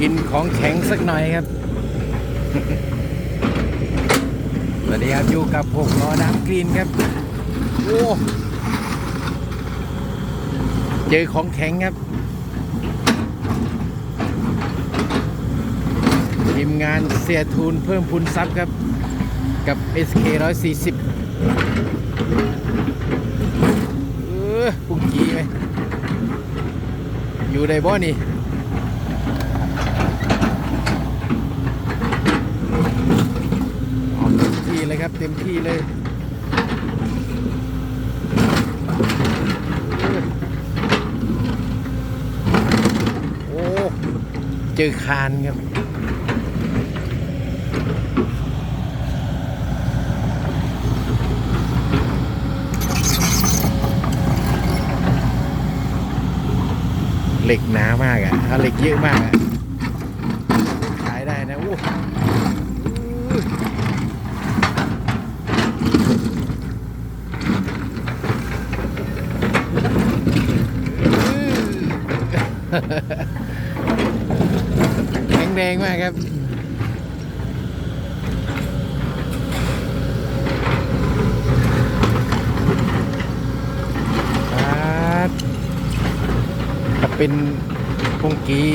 กินของแข็งสักหน่อยครับ สวัสดีครับ อยู่กับผมล้อดังกรีนครับ โอ้เจอของแข็งครับ ทีมงานเสียทุนเพิ่มพูนทรัพย์ครับ กับ SK 140เออปุ้งกี้ไหมอยู่ในบ่อนี่ ออกเต็ม ที่เลยครับ เต็มที่เลยโอ้เจอคานครับเหล็กหนามากอะ่ะถ้าเหล็กเยอะมากอะ่ะ ขายได้นะโอ้อื้อ แข็งแรงมากครับถ้าเป็นพงกี้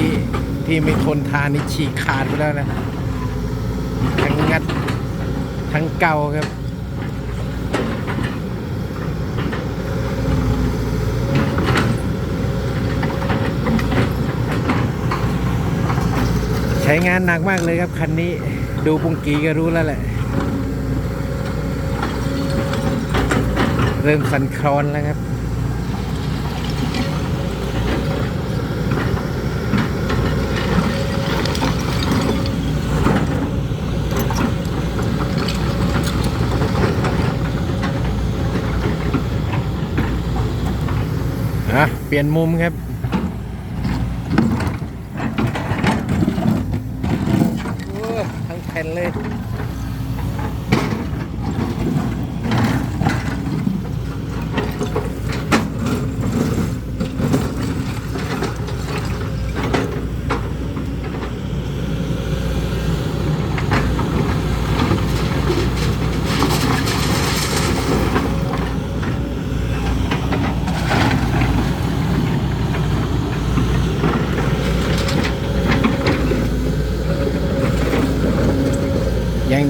ที่ไม่ทนทานนี่ฉีกขาดไปแล้วนะ ทั้งงัด ทั้งเก่าครับ ช้งานหนักมากเลยครับคันนี้ดูปุงกีก็รู้แล้วแหละ เริ่มสันคลอนแล้วครับอะเปลี่ยนมุมครับ โอ้ทั้ง แผ่นเลย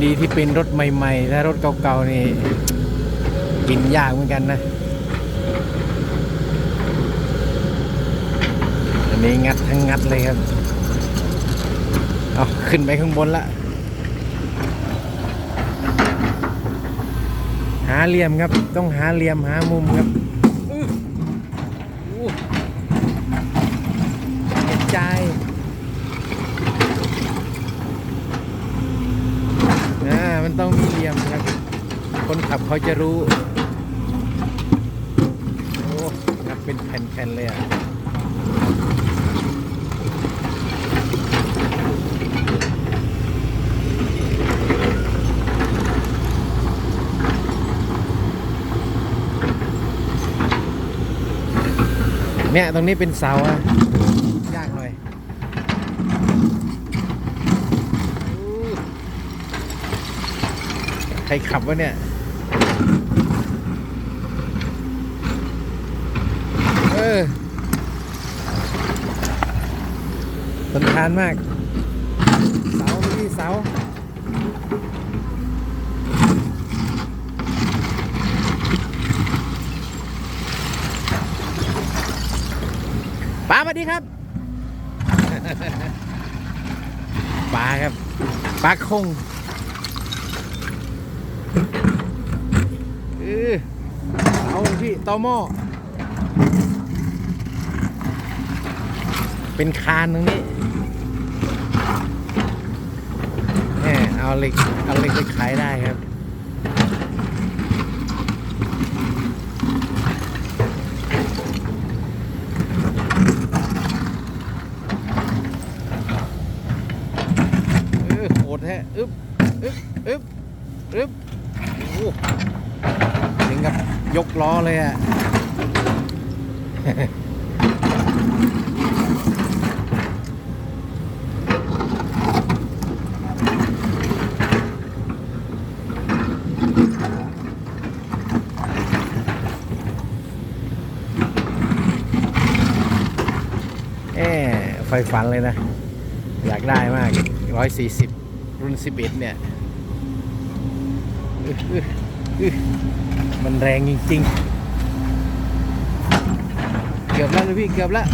ดีที่เป็นรถใหม่ๆ ถ้ารถเก่าๆนี่กินยากเหมือนกันนะ อันนี้งัดทั้งงัดเลยครับ เอาขึ้นไปข้างบนละหาเหลี่ยมครับ ต้องหาเหลี่ยมหามุมครับอื้ออู้กระจาย อ่า มันต้องมีเหลี่ยมครับ คนขับเขาจะรู้ โอ้งัดเป็นแผ่นๆเลยอะเนี่ยตรงนี้เป็นเสาอะยากหน่อยอู้ ใครขับวะเนี่ยเออทนทานมาก เสาพี่เสาป้าสวัสดีครับป้าครับป้าคง อเอาพี่ตอหม้อเป็นคานตรงนี้แหมเอาเหล็กเอาเหล็กไปขายได้ครับ เลยอะ่ะอไฟฟันเลยนะ อยากได้มาก 140 รุ่น 11 เนี่ย มันแรงจริงๆ เกือบแล้วพี่ เกือบแล้ว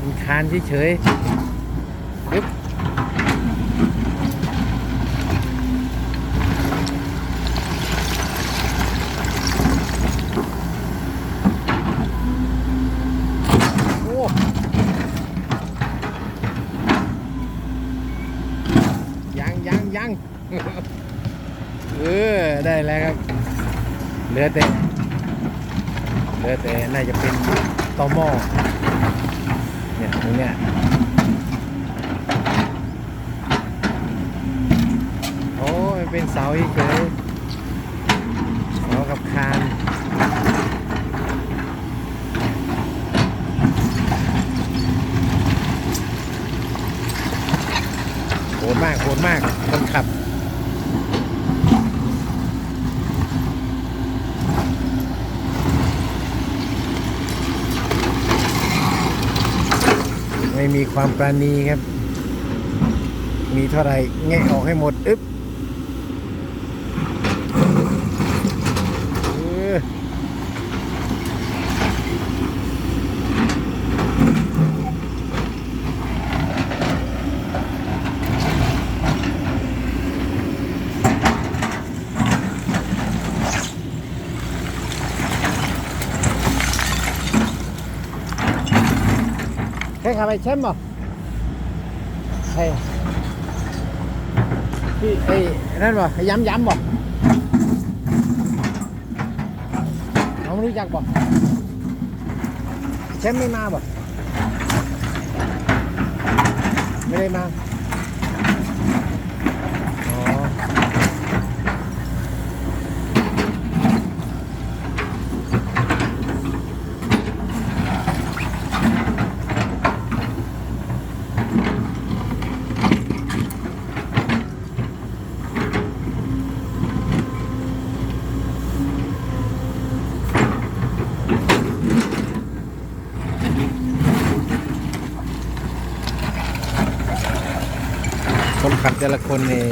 มันคานเฉยๆอึ๊บโอ้ ยังยังยัง เออ ได้แล้วครับ เหลือแต่เหลือแต่น่าจะเป็นตอหม้อเนี่ยตรงเนี้ยโอ้ยเป็นเสาเฉยเสากับคานโหดมากโหดมากคนขับ ไม่มีความปราณีครับ มีเท่าไหร่แงะออกให้หมด อึ๊บเออ ใครขับไปแชมป์บ่ใครพี่ไอ้นั่นบ่ไอ้ย้ำย้ำบ่เราไม่รู้จักบ่แชมป์ไม่มาบ่ไม่ได้มา อ๋อ คน ขับแต่ละคนนี่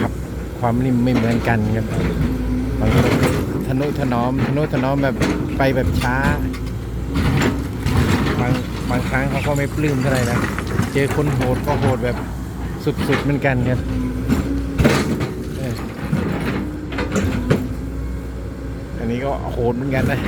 ขับความนิ่มไม่เหมือนกันครับบางคนทนุถนอมทนุถนอมแบบไปแบบช้า บางบางครั้งเขาก็ไม่ปลื้มเท่าไหร่นะเจอคนโหดก็โหดแบบสุดๆเหมือนกันครับเอออันนี้ก็โหดเหมือนกันนะ